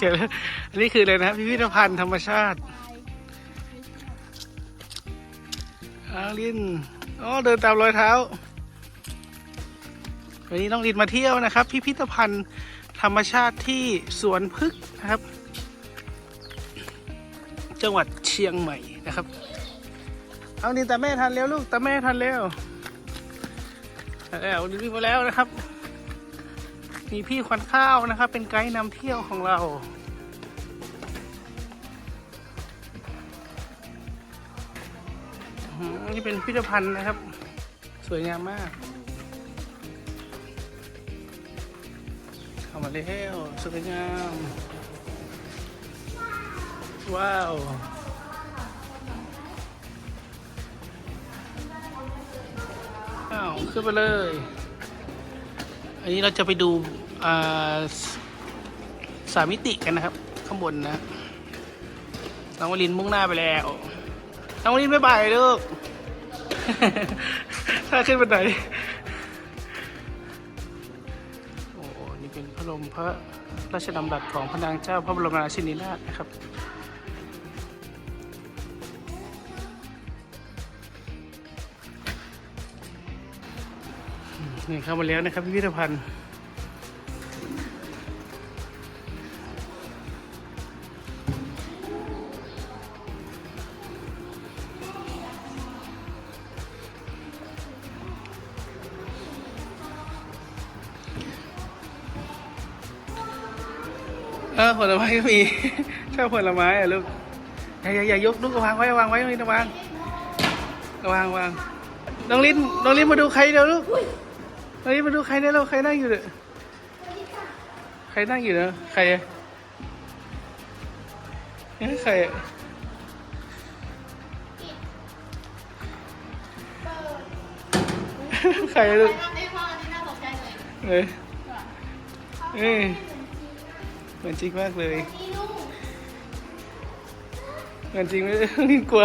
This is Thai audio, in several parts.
เจอแล้วอันนี้คืออะไรนะพิพิธภัณฑ์ธรรมชาติอาลินอ๋อเดินตามรอยเท้า วันนี้น้องลินมาเที่ยวนะครับ พิพิธภัณฑ์ธรรมชาติที่สวนพึกษ์นะครับ จังหวัดเชียงใหม่นะครับ เอาลินแต่แม่ทันแล้วลูกแต่แม่ทันแล้วแล้วลินวิ่งมาแล้วนะครับ มีพี่ควันข้าวนะครับ เป็นไกด์นำเที่ยวของเราอืมนี่เป็นพิพิธภัณฑ์นะครับ สวยงามมากเข้ามาแล้วสวยงาม ว้าวอ้าวขึ้นไปเลย อันนี้เราจะไปดูสามิติกันนะครับ ข้างบนนะน้องวลินมุ่งหน้าไปแล้วน้องวลินไม่ไปลูกถ้าขึ้นบันไดโอ้โหนี่เป็นพระบรมพระราชดำรัสของพระนางเจ้าพระบรมราชินีนาถนะครับ นี่เข้ามาแล้วนะครับพิพิธภัณฑ์เออผลไม้ก็มีชอบผลไม้อะลูกอย่าอย่าอย่ายกลูกวางไว้วางไว้ตรงนี้นะวางวางวางน้องลิ้นน้องลิ้นมาดูใครเดี๋ยวลูก เฮ้ยมาดูใครเนี่ยเราใครนั่งอยู่เนี่ยใครนั่งอยู่เนะใครอะเอ้ยใครอะใครอะลูกไม่พอที่น่าตกใจหน่อยเอ้ยเอ้ยเหมือนจริงมากเลยนี่ลูกเหมือนจริงไหมนี่กลัว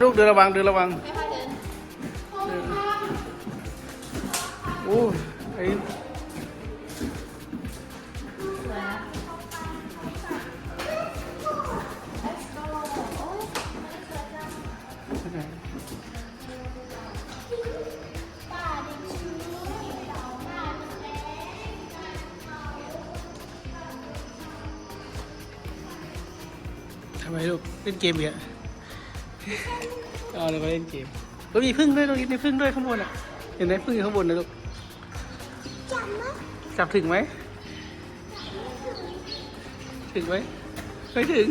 ลูกเดินระวังเดินระวัง โอ้ไอ้ทำไมลูกเล่นเกมเยอะเอาเลยมาเล่นเกมแล้วมีพึ่งด้วยตรงนี้มีพึ่งด้วยข้างบนอะ เห็นไหมพึ่งอยู่ข้างบนนะลูก จับถึงไหม ถึงไหมไม่ถึง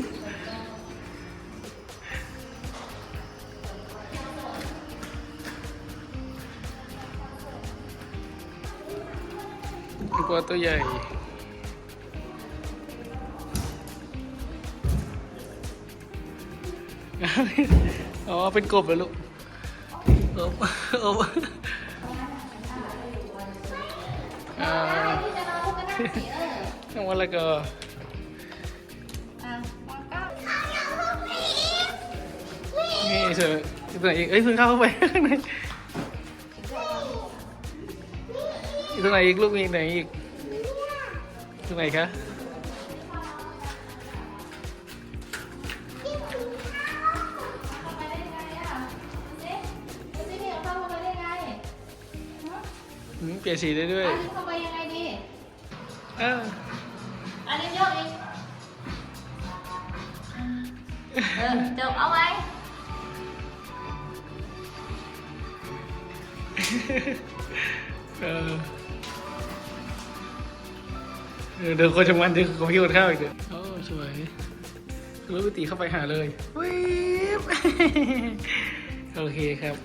กลัวตัวใหญ่อ๋อ เป็นกบเหรอลูกกบกบ อ่าที่จะมาลูกก็นั่งสิเออน้องวันละก็อะวางก้าวนี่เถอะตัวไหนอีกเอ้ยเพิ่งเข้าไปข้างในอีกตัวไหนอีกลูกมีไหนอีกตัวไหนคะ เปลี่ยนสีได้ด้วย อันนี้เข้าไปยังไงดี เออ อันนี้ยกเองเออจบเอาไว้ เออเออเดี๋ยวคนจะมันเดี๋ยวเขาพี่คนข้าวอีกเดี๋ยวโอ้สวยรถวิตีเข้าไปหาเลยวิบโอเคครับ